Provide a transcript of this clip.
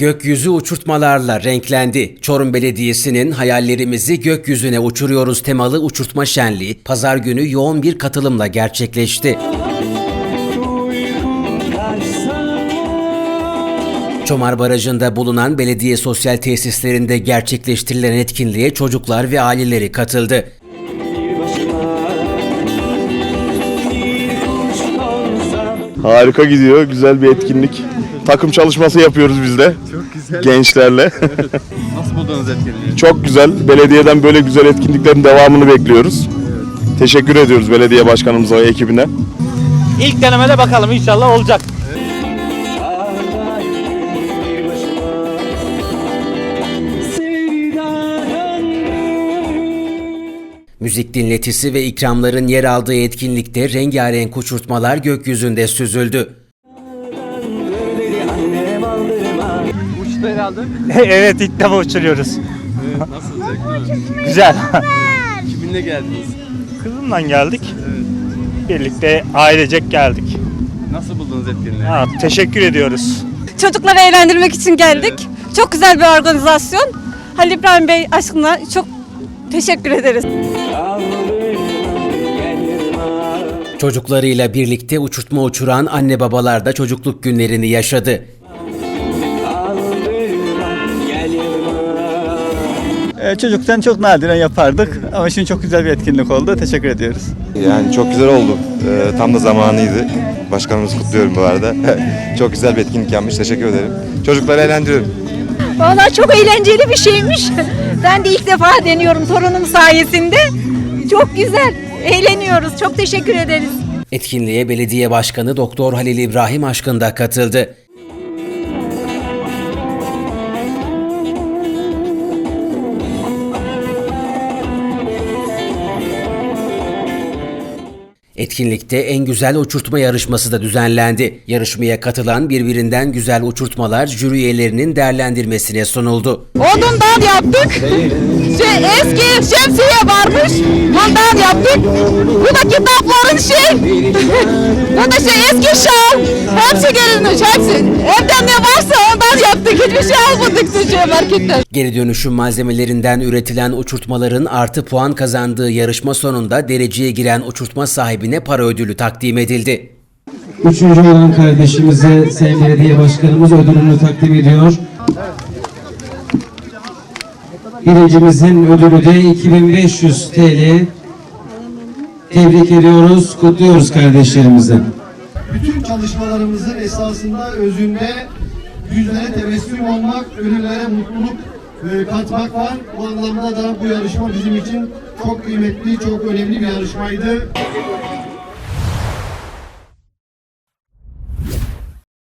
gökyüzü uçurtmalarla renklendi. Çorum Belediyesi'nin hayallerimizi gökyüzüne uçuruyoruz temalı uçurtma şenliği pazar günü yoğun bir katılımla gerçekleşti. Çomar Barajı'nda bulunan belediye sosyal tesislerinde gerçekleştirilen etkinliğe çocuklar ve aileleri katıldı. Harika gidiyor. Güzel bir etkinlik. Takım çalışması yapıyoruz biz de. Çok güzel. Gençlerle. Nasıl buldunuz etkinliği? Çok güzel. Belediyeden böyle güzel etkinliklerin devamını bekliyoruz. Teşekkür ediyoruz belediye başkanımıza ve ekibine. İlk denemede bakalım inşallah olacak. Müzik dinletisi ve ikramların yer aldığı etkinlikte rengarenk uçurtmalar gökyüzünde süzüldü. Uçtu herhalde. evet ilk defa uçuruyoruz. Evet, nasıl zevkli? Güzel. Kiminle geldiniz? Kızımla geldik. Birlikte ailecek geldik. Nasıl buldunuz etkinliği? Ha, teşekkür ediyoruz. Çocukları eğlendirmek için geldik. Çok güzel bir organizasyon. Halil İbrahim Bey aşkına çok teşekkür ederiz. Çocuklarıyla birlikte uçurtma uçuran anne babalar da çocukluk günlerini yaşadı. Ee, çocukken çok nadiren yapardık ama şimdi çok güzel bir etkinlik oldu. Teşekkür ediyoruz. Yani çok güzel oldu. Ee, tam da zamanıydı. Başkanımızı kutluyorum bu arada. çok güzel bir etkinlik yapmış. Teşekkür ederim. Çocukları eğlendiriyorum. Valla çok eğlenceli bir şeymiş. Ben de ilk defa deniyorum torunum sayesinde. Çok güzel. Eğleniyoruz. Çok teşekkür ederiz. Etkinliğe belediye başkanı Doktor Halil İbrahim Aşkın da katıldı. Etkinlikte en güzel uçurtma yarışması da düzenlendi. Yarışmaya katılan birbirinden güzel uçurtmalar jüri üyelerinin değerlendirmesine sunuldu. Odundan yaptık. Şey, eski şemsiye varmış. Ondan yaptık. Bu da kitapların şey. Bu da şey eski şal. Hepsi gelinmiş hepsi. Evden ne varsa ondan yaptık. Hiçbir şey almadık şey marketten. Geri dönüşüm malzemelerinden üretilen uçurtmaların artı puan kazandığı yarışma sonunda dereceye giren uçurtma sahibine para ödülü takdim edildi. Üçüncü olan kardeşimize Sayın Belediye Başkanımız ödülünü takdim ediyor. Birincimizin ödülü de 2500 TL. Tebrik ediyoruz, kutluyoruz kardeşlerimizi. bütün çalışmalarımızın esasında özünde yüzlere tebessüm olmak, gönüllere mutluluk e, katmak var. Bu anlamda da bu yarışma bizim için çok kıymetli, çok önemli bir yarışmaydı.